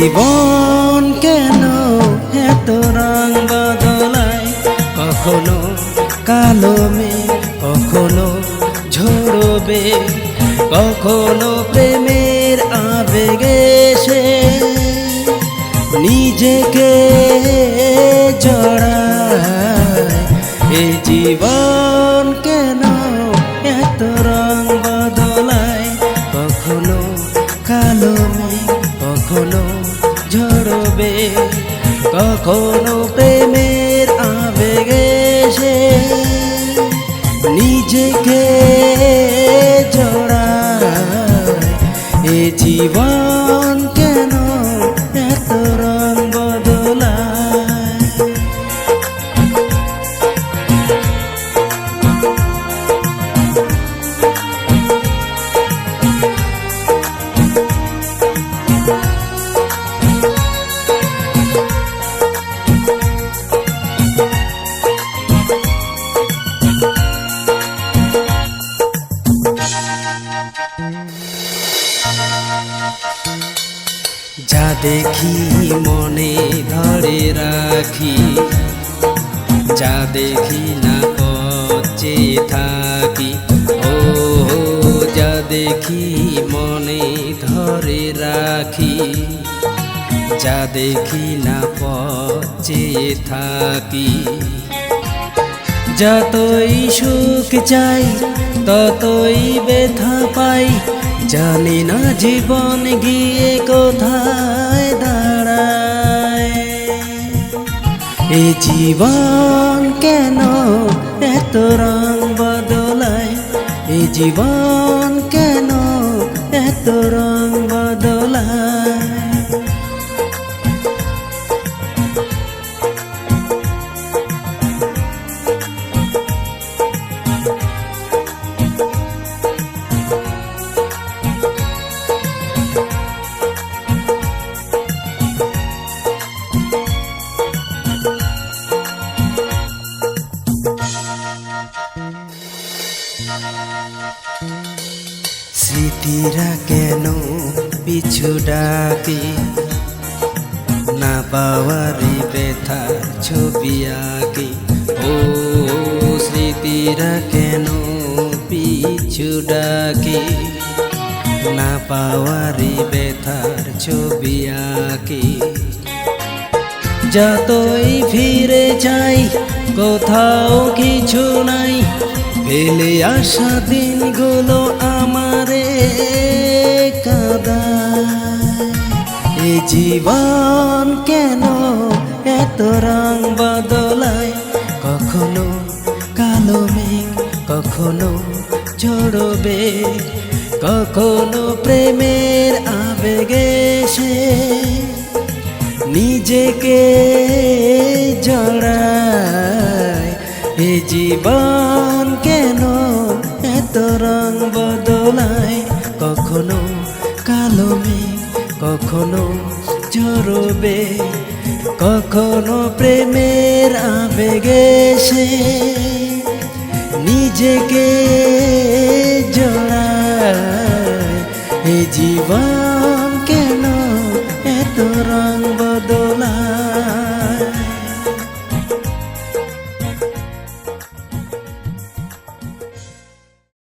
জীবন কেন এত রং বদলায়? কখনো কালো মে কখনো ঝোড়বে কখনো প্রেমের আবেগে সে নিজেকে জড়ায়। এ জীবন ঝরবে কখনো প্রেমের আবেগে সে নিজেকে যা দেখি মনে ধরে রাখি, যা দেখি না পচে থাকি। ও যা দেখি মনে ধরে রাখি, যা দেখি না পচে থাকি। যতই সুখ চাই, ততই ব্যথা পাই। জানি না জীবন গিয়ে কোথায় দাঁড়ায়। এ জীবন কেন এত রং বদলায়? এ জীবন স্মৃতিরা কেন পিছু ডাকে? না পাওয়ারি ব্যথা ছবি আঁকে। ও স্মৃতিরা কেন পিছু ডাকে? না পাওয়ারি ব্যথার ছবি আঁকে। যতই ফিরে যাই কোথাও কিছু নাই। ফেলে আসা দিনগুলো আমারে কাদায়। এ জীবন কেন এত রং বদলায়? কখনো কালো মেঘ, কখনো ঝরবে কখনো প্রেমের আবেগে সে নিজেকে জড়ায়। এ জীবন কেন এত রং বদলায়? কখনো কালো কখনো চরবে কখনো প্রেমের আবেগে সে নিজেকে